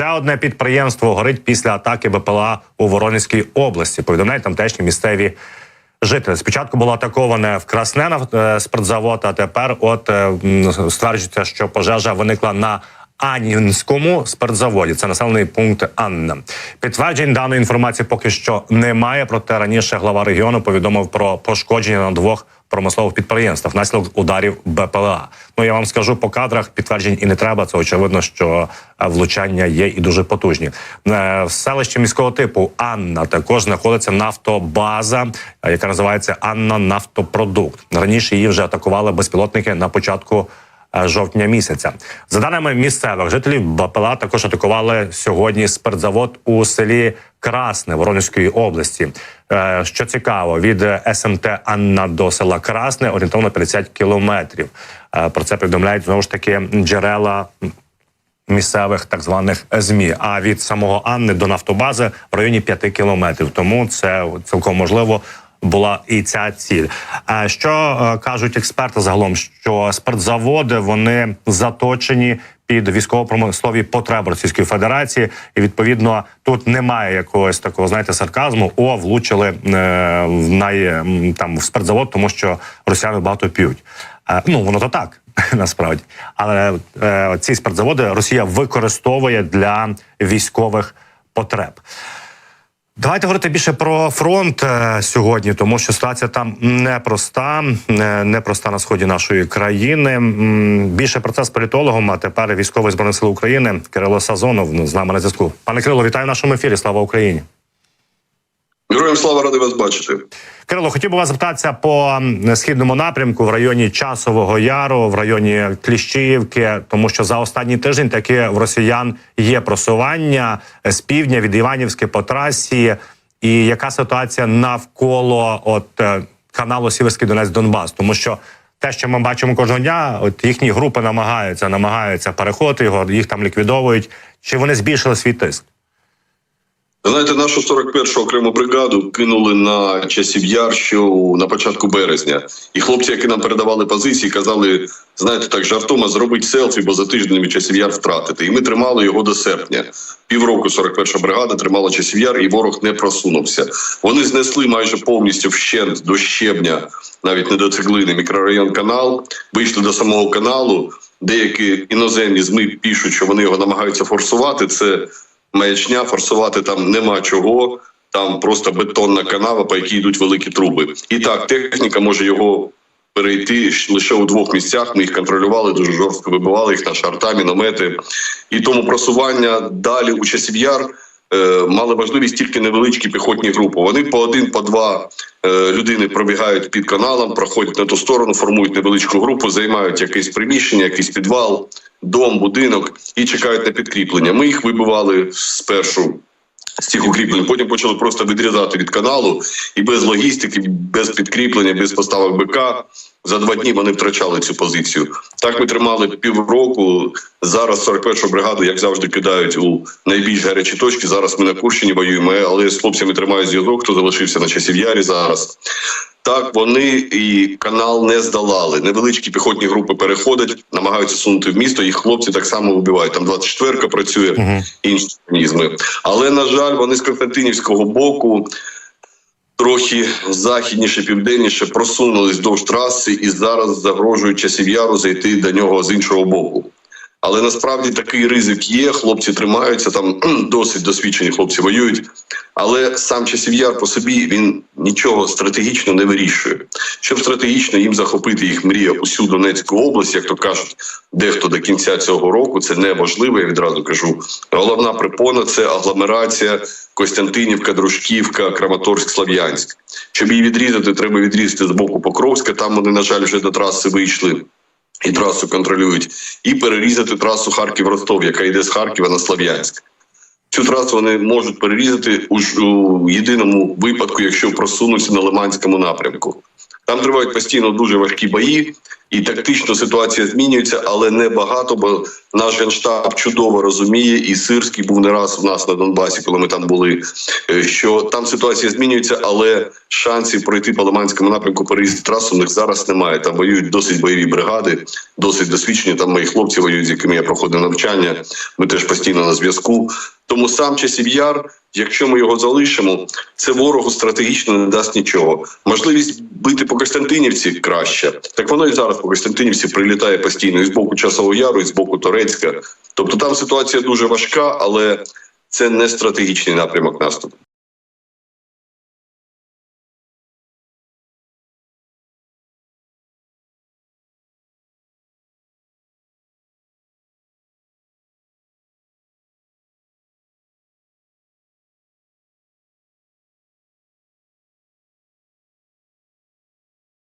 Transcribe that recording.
Ще одне підприємство горить після атаки БПЛА у Воронезькій області. Повідомляють тамтешні місцеві жителі. Спочатку було атаковане в Красне е, спиртзавод, а тепер от е, стверджується, що пожежа виникла на Анінському спиртзаводі. Це населений пункт Анна. Підтверджень даної інформації поки що немає. Проте раніше глава регіону повідомив про пошкодження на двох промислових підприємствах внаслідок ударів БПЛА. Ну я вам скажу по кадрах підтверджень і не треба. Це очевидно, що е, влучання є і дуже потужні. Е, В селищі міського типу Анна також знаходиться нафтобаза, е, яка називається Анна Нафтопродукт. Раніше її вже атакували безпілотники на початку жовтня місяця. За даними місцевих жителів, БПЛА також атакували сьогодні спиртзавод у селі Красне Воронезької області. Е, Що цікаво, від е, СМТ Анна до села Красне орієнтовно 50 кілометрів. Е, Про це повідомляють знову ж таки джерела місцевих так званих змі. А від самого Анни до нафтобази в районі 5 кілометрів. Тому це цілком можливо. Була і ця ціль. А що е, кажуть експерти загалом? Що спиртзаводи вони заточені під військово-промислові потреби Російської Федерації, і відповідно тут немає якогось такого, знаєте, сарказму. О, влучили е, в най там в спиртзавод, тому що росіяни багато п'ють. Е, ну воно то так насправді, але е, ці спиртзаводи Росія використовує для військових потреб. Давайте говорити більше про фронт е, сьогодні, тому що ситуація там непроста, е, непроста на сході нашої країни. Більше про це з політологом, а тепер військовий збройних сил України Кирило Сазонов з нами на зв'язку. Пане Кирило, вітаю в нашому ефірі. Слава Україні. Героям слава радий вас бачити. Кирило, хотів би вас запитатися по східному напрямку в районі Часового Яру, в районі Кліщіївки, тому що за останній тиждень таки в росіян є просування е, з півдня від Іванівськи по трасі. І яка ситуація навколо от е, каналу Сіверський Донець Донбас? Тому що те, що ми бачимо кожного дня, от їхні групи намагаються, намагаються переходити його, їх там ліквідовують. Чи вони збільшили свій тиск? Знаєте, нашу 41-му окрему бригаду кинули на часів яр ще у- на початку березня. І хлопці, які нам передавали позиції, казали, знаєте, так жартома зробить селфі, бо за тиждень часів яр втратити. І ми тримали його до серпня. Півроку 41-ша бригада тримала часів яр, і ворог не просунувся. Вони знесли майже повністю вщент до щебня, навіть не до цеглини, мікрорайон канал. Вийшли до самого каналу. Деякі іноземні зми пишуть, що вони його намагаються форсувати. Це маячня, форсувати там нема чого. Там просто бетонна канава, по якій йдуть великі труби. І так, техніка може його перейти лише у двох місцях. Ми їх контролювали, дуже жорстко вибивали їх на шарта, міномети. І тому просування далі у часів яр мали можливість тільки невеличкі піхотні групи. Вони по один, по два е, людини пробігають під каналом, проходять на ту сторону, формують невеличку групу, займають якесь приміщення, якийсь підвал, дом, будинок і чекають на підкріплення. Ми їх вибивали спершу з цих укріплень. Потім почали просто відрізати від каналу і без логістики, без підкріплення, без поставок БК. За два дні вони втрачали цю позицію. Так ми тримали півроку. Зараз 41-шу бригаду, як завжди, кидають у найбільш гарячі точки. Зараз ми на Курщині воюємо, але з хлопцями тримають зв'язок, хто залишився на часів ярі зараз. Так, вони і канал не здолали. Невеличкі піхотні групи переходять, намагаються сунути в місто. Їх хлопці так само вибивають. Там 24-ка працює, інші механізми. Але на жаль, вони з Константинівського боку трохи західніше, південніше просунулись довж траси і зараз загрожують часів яру зайти до нього з іншого боку. Але насправді такий ризик є. Хлопці тримаються там досить досвідчені хлопці воюють. Але сам часів яр по собі він нічого стратегічно не вирішує. Щоб стратегічно їм захопити їх мрія усю Донецьку область, як то кажуть, дехто до кінця цього року це неможливо. Я відразу кажу. Головна препона це агломерація Костянтинівка, Дружківка, Краматорськ, Слов'янськ. Щоб її відрізати, треба відрізати з боку Покровська. Там вони, на жаль, вже до траси вийшли і трасу контролюють, і перерізати трасу Харків-Ростов, яка йде з Харкова на Слов'янськ. Цю трасу вони можуть перерізати у, у єдиному випадку, якщо просунуться на Лиманському напрямку. Там тривають постійно дуже важкі бої. І тактично ситуація змінюється, але не багато, бо наш генштаб чудово розуміє, і Сирський був не раз у нас на Донбасі, коли ми там були. е, Що там ситуація змінюється, але шансів пройти по Лиманському напрямку переїзд трасу у них зараз немає. Там воюють досить бойові бригади, досить досвідчені. Там мої хлопці воюють, з якими я проходив навчання. Ми теж постійно на зв'язку. Тому сам часів яр, якщо ми його залишимо, це ворогу стратегічно не дасть нічого. Можливість бити по Костянтинівці краще. Так воно і зараз по Костянтинівці прилітає постійно і з боку часового яру, і з боку Торецька. Тобто там ситуація дуже важка, але це не стратегічний напрямок наступу.